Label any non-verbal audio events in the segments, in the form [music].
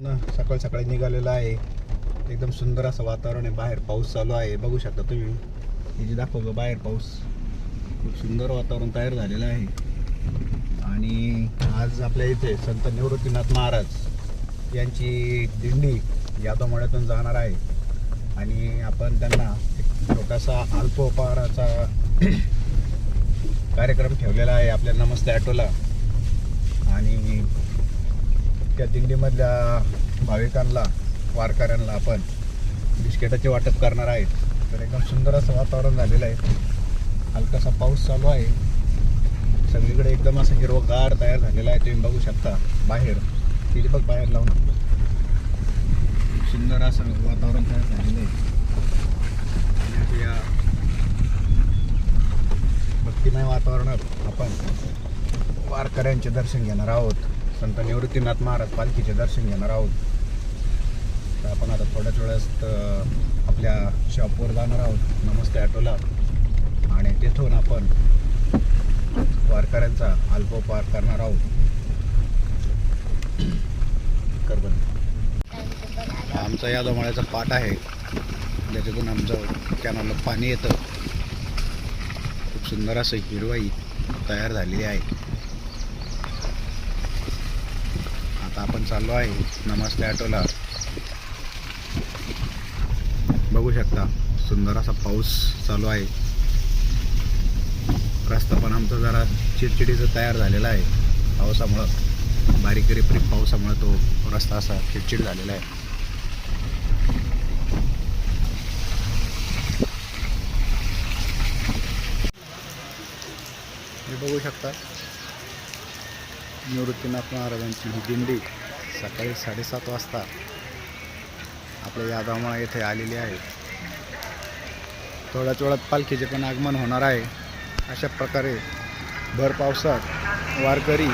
ना सकाळ सकाळी निघालेलं आहे. एकदम सुंदर असं वातावरण आहे. बाहेर पाऊस चालू आहे. बघू शकता तुम्ही. हे जे दाखवतो बाहेर पाऊस. खूप सुंदर वातावरण तयार झालेलं आहे. आणि आज आपल्या इथे संत निवृत्तीनाथ महाराज यांची दिंडी यादवमळ्यातून जाणार आहे. आणि आपण त्यांना एक छोटासा अल्पोपहाराचा [clears throat] कार्यक्रम ठेवलेला आहे. आपल्या नमस्ते ॲटोला. आणि त्या दिंडीमधल्या भाविकांना वारकऱ्यांना आपण बिस्किटाचे वाटप करणार आहेत. तर एकदम सुंदर असं वातावरण झालेलं आहे. हलकासा पाऊस चालू आहे. सगळीकडे एकदम असं हिरवगार तयार झालेला आहे. तुम्ही बघू शकता बाहेर. तिथे बघ बाहेर लावून. सुंदर असं वातावरण तयार झालेलं आहे. या भक्तिमय वातावरणात आपण वारकऱ्यांचे दर्शन घेणार आहोत. संत निवृत्तीनाथ महाराज पालखीचे दर्शन घेणार आहोत. तर आपण आता थोड्याच वेळात आपल्या शॉपवर जाणार आहोत. नमस्ते ॲटोला आणि तिथून आपण वारकऱ्यांचा अल्पोपहार करणार आहोत. आमचा या दोमाळ्याचा आमचा पाट आहे. ज्याच्यातून आमचं कॅनलला पाणी येतं. खूप सुंदर असं हिरवाई तयार झालेली आहे आता आपण चाललो आहे नमस्ते ॲटोला बघू शकता सुंदर असा पाऊस चालू आहे. रस्ता पण आमचा जरा चिडचिडीचं तयार झालेला आहे. पावसामुळं बारीक रिपरीप पावसामुळं तो रस्ता असा चिडचिड झालेला आहे. हे बघू शकता निवृत्तीनाथ महाराजांची ही दिंडी सकाळी साडेसात वाजता आपल्या यादवमाळा येथे आलेली आहे. थोड्याच वेळात पालखीचे पण आगमन होणार आहे. अशा प्रकारे भर पावसात वारकरी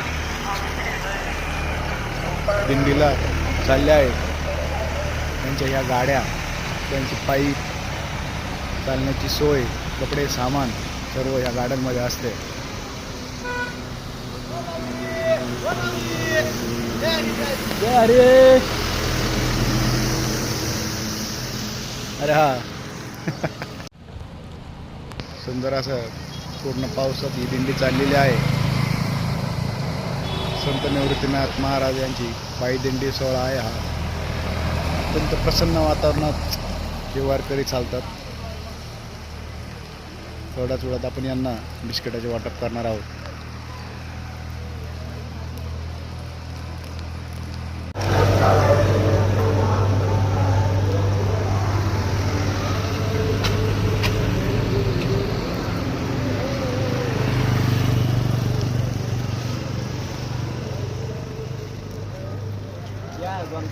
दिंडीला चालले आहेत. त्यांच्या या गाड्या त्यांची पाईप चालण्याची सोय कपडे सामान सर्व या गाड्यांमध्ये असते. अरे. अरे हा. सुंदर असं पूर्ण पावसात ही दिंडी चाललेली आहे. संत निवृत्तीनाथ महाराज यांची पायी दिंडी सोहळा आहे हा. अत्यंत प्रसन्न वातावरणात हे वारकरी चालतात. थोड्याच वेळात आपण यांना बिस्किटाचे वाटप करणार आहोत. [laughs]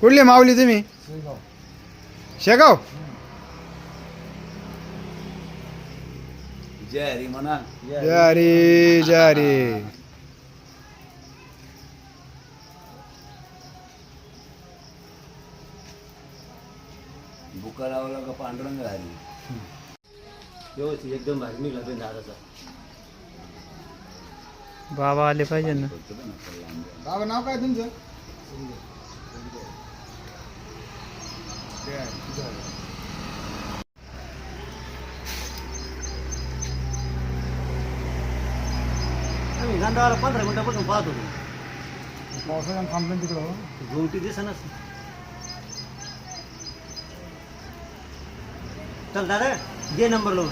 कुठली माऊली तुम्ही? शेगाव. जय हरी म्हणा. जारी जारी बुका लावला का पांडुरंग हरी व्यवस्थित एकदम भारी. निघला बेन दादाचा. बाबा आले पाहिजे ना. बाबा नाव काय तुमचं? आम्ही गांधावाला पंधरा मिनिटापासून पाहत होतो. पावसाळ्यात थांबलं तिकडं झोमटी दिसनच चल दादा घे नंबर लावून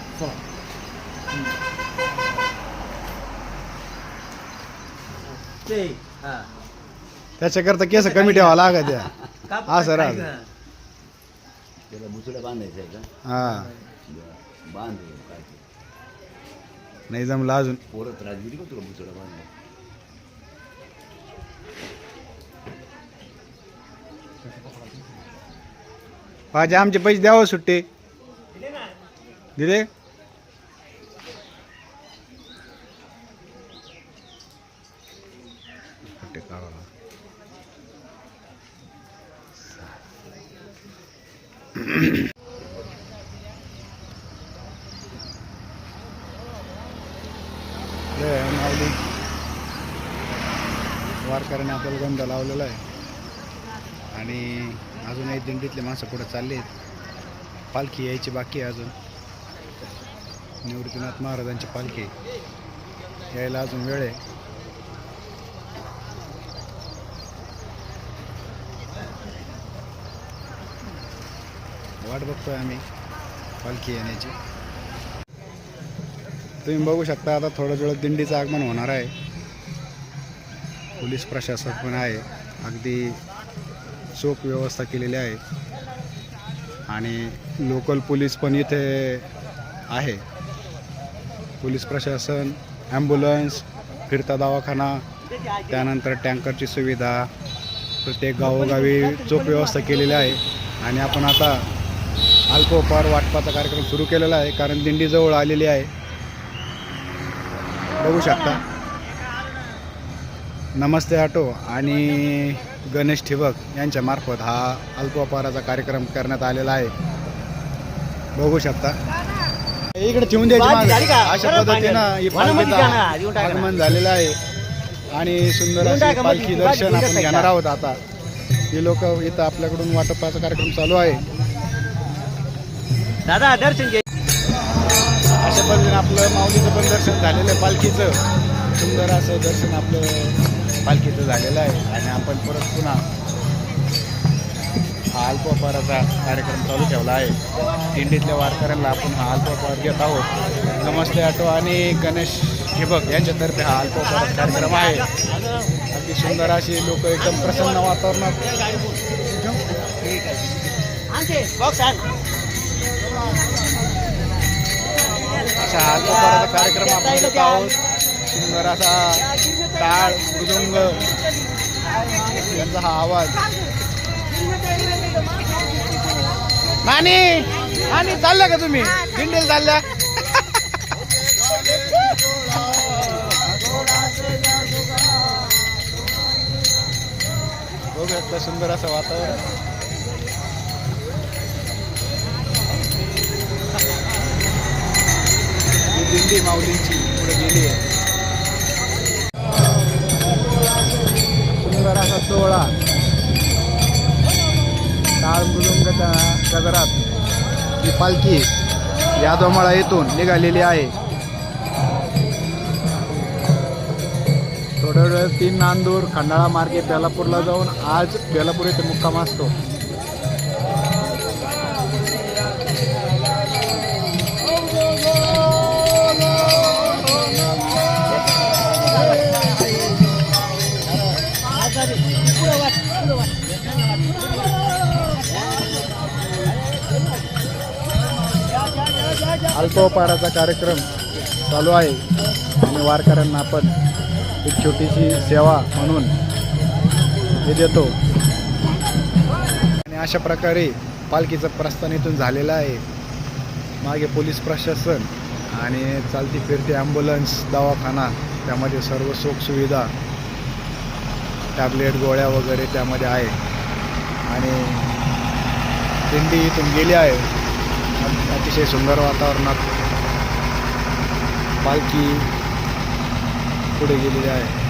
ते. हा त्याच्याकरता केस कमी ठेवा त्या काप- हा, सर, हा. त्याला बांधायचं आहे का? हा. बरं. बांध काय? ते. नाही जमलं अजून. पोरं त्रास दिली का तुला बांधायला? पाहिजे आमचे पैसे द्यावं सुट्टे. दिदे. माऊली. वारकऱ्याने आपल्याला गंध लावलेला आहे. आणि अजूनही दिंडीतले माणसं पुढे चालले आहेत पालखी यायची बाकी आहे अजून. निवृत्तीनाथ महाराजांची पालखी. यायला अजून वेळ आहे. वाट बघतोय आम्ही पालखी येण्याची. तुम्ही बघू शकता आता थोडं थोडं दिंडीचं आगमन होणार आहे. पोलीस प्रशासक पण आहे. अगदी चोख व्यवस्था केलेली आहे. आणि लोकल पोलीस पण इथे आहे. पोलीस प्रशासन ॲम्ब्युलन्स फिरता दवाखाना त्यानंतर टँकरची सुविधा प्रत्येक गावोगावी चोख व्यवस्था केलेली आहे. आणि आपण आता अल्पोपार वाटपाचा कार्यक्रम सुरू केलेला आहे कारण दिंडीजवळ आलेली आहे. बघू शकता. नमस्ते ऑटो आणि गणेश ठिबक यांच्यामार्फत हा अल्पोपाराचा कार्यक्रम करण्यात आलेला आहे. बघू शकता. इकडे ठेवून द्यायची? अशा पद्धतीनं. ही. आगमन झालेलं आहे आणि सुंदर अशी मग पालखी दर्शन आपण घेणार. आहोत आता ही लोक इथं आपल्याकडून वाटपाचा कार्यक्रम चालू आहे दादा दर्शन घे अशा पद्धतीने आपलं माऊलीचं पण दर्शन झालेलं आहे पालखीचं सुंदर असं दर्शन आपलं पालखीचं झालेलं आहे आणि आपण परत पुन्हा हा अल्पोपहाराचा कार्यक्रम चालू ठेवला आहे. दिंडीतल्या वारकऱ्यांना आपण हा अल्पोपहार घेत आहोत. नमस्ते ऑटो आणि गणेश ठिबक यांच्यातर्फे हा अल्पोपहाराचा कार्यक्रम आहे. अगदी सुंदर अशी लोक एकदम प्रसन्न वातावरणात. अच्छा आण अशा कार्यक्रम आपण घेत आहोत. सुंदर असा टाळ मृदुंग यांचा हा आवाज. नानी नानी चालल्या का तुम्ही? दिंडीला चालल्या. बघू सुंदर असं वातावरण. दिंडी माऊलींची पुढे गेली आहे. सुंदर असा सोहळा. टाळ मुलुंग बाजारात ही पालखी यादवमाळा येथून निघालेली आहे. थोड्या वेळ तीन नांदूर खंडाळा मार्गे बेलापूरला जाऊन आज बेलापूर येथे मुक्काम असतो. अल्पोपहाराचा कार्यक्रम चालू आहे. आणि वारकऱ्यांना आपण एक छोटीशी सेवा म्हणून हे देतो. आणि अशा प्रकारे पालखीचं प्रस्थान इथून झालेलं आहे. मागे पोलीस प्रशासन आणि चालती फिरती ॲम्ब्युलन्स दवाखाना त्यामध्ये सर्व सुखसुविधा टॅबलेट गोळ्या वगैरे त्यामध्ये आहे. आणि दिंडी इथून गेली आहे. अतिशय सुंदर वातावरणात पालखी पुढे गेलेली आहे.